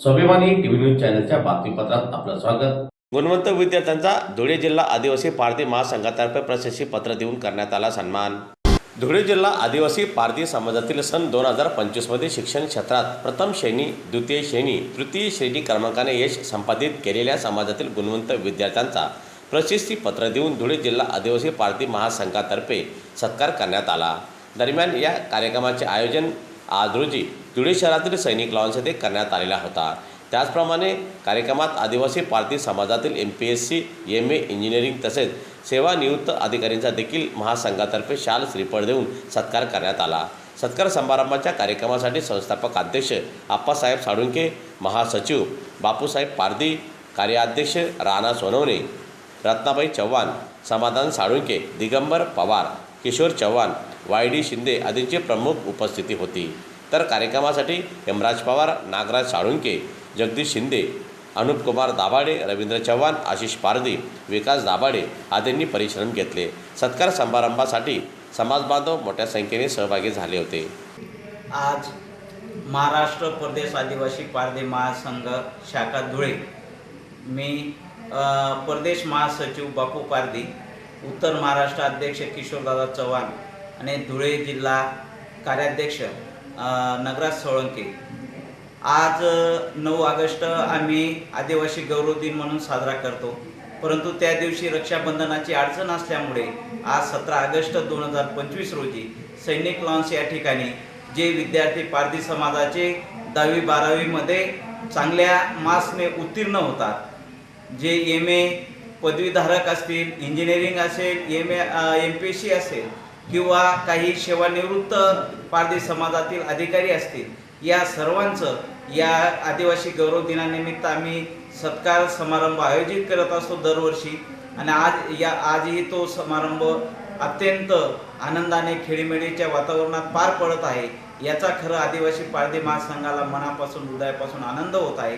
स्वाभिमानी TV news चॅनलच्या बातमीपत्रात आपलं स्वागत. गुणवंत विद्यार्थ्यांचा धुळे जिल्हा आदिवासी पारधी महासंघातर्फे प्रशस्ती पत्र देऊन करण्यात आला सन्मान. धुळे जिल्हा आदिवासी पारधी समाजातील सन दोन हजार पंचवीसमध्ये शिक्षण क्षेत्रात प्रथम श्रेणी द्वितीय श्रेणी तृतीय श्रेणी क्रमांकाने यश संपादित केलेल्या समाजातील गुणवंत विद्यार्थ्यांचा प्रशस्ती पत्र देऊन धुळे जिल्हा आदिवासी पारधी महासंघातर्फे सत्कार करण्यात आला. दरम्यान या कार्यक्रमाचे आयोजन आज रोजी धुळे शहरातील सैनिक लॉन्स येथे करण्यात आलेला होता. त्याचप्रमाणे कार्यक्रमात आदिवासी पारधी समाजातील M P S C M A engineering तसेच सेवानिवृत्त अधिकाऱ्यांचा देखील महासंघातर्फे शाल श्रीफळ देऊन सत्कार करण्यात आला. सत्कार समारंभाच्या कार्यक्रमासाठी संस्थापक अध्यक्ष आप्पासाहेब साळुंके महासचिव बापूसाहेब पारधी कार्याध्यक्ष राणा सोनवणे रत्नाबाई चव्हाण समाधान साळुंके दिगंबर पवार किशोर चव्हाण वाय डी शिंदे आदींची प्रमुख उपस्थिती होती. तर कार्यक्रमासाठी हेमराज पवार नागराज साळुंके जगदीश शिंदे अनुपकुमार दाभाडे रवींद्र चव्हाण आशिष पारधी विकास दाभाडे आदींनी परिश्रम घेतले. सत्कार समारंभासाठी समाजबांधव मोठ्या संख्येने सहभागी झाले होते. आज महाराष्ट्र प्रदेश आदिवासी पारधी महासंघ शाखा धुळे. मी अ, प्रदेश महासचिव बापू पारधी उत्तर महाराष्ट्र अध्यक्ष किशोरदादा चव्हाण आणि धुळे जिल्हा कार्याध्यक्ष नगराज सोळंके. आज नऊ ऑगस्ट आम्ही आदिवासी गौरव दिन म्हणून साजरा करतो. परंतु त्या दिवशी रक्षाबंधनाची अडचण असल्यामुळे आज सतरा ऑगस्ट दोन हजार पंचवीस रोजी सैनिक लॉन्स या ठिकाणी जे विद्यार्थी पारधी समाजाचे दहावी बारावीमध्ये चांगल्या मार्क्सने उत्तीर्ण होतात जे एम ए पदवीधारक असतील इंजिनिअरिंग असेल M A M P S C असेल किंवा काही सेवानिवृत्त पारधी समाजातील अधिकारी असतील या सर्वांचं या आदिवासी गौरव दिनानिमित्त आम्ही सत्कार समारंभ आयोजित करत असतो दरवर्षी. आणि आज या आजही तो समारंभ अत्यंत आनंदाने खेळीमेळीच्या वातावरणात पार पडत आहे. याचा खरं आदिवासी पारधी महासंघाला मनापासून हृदयापासून आनंद होत आहे.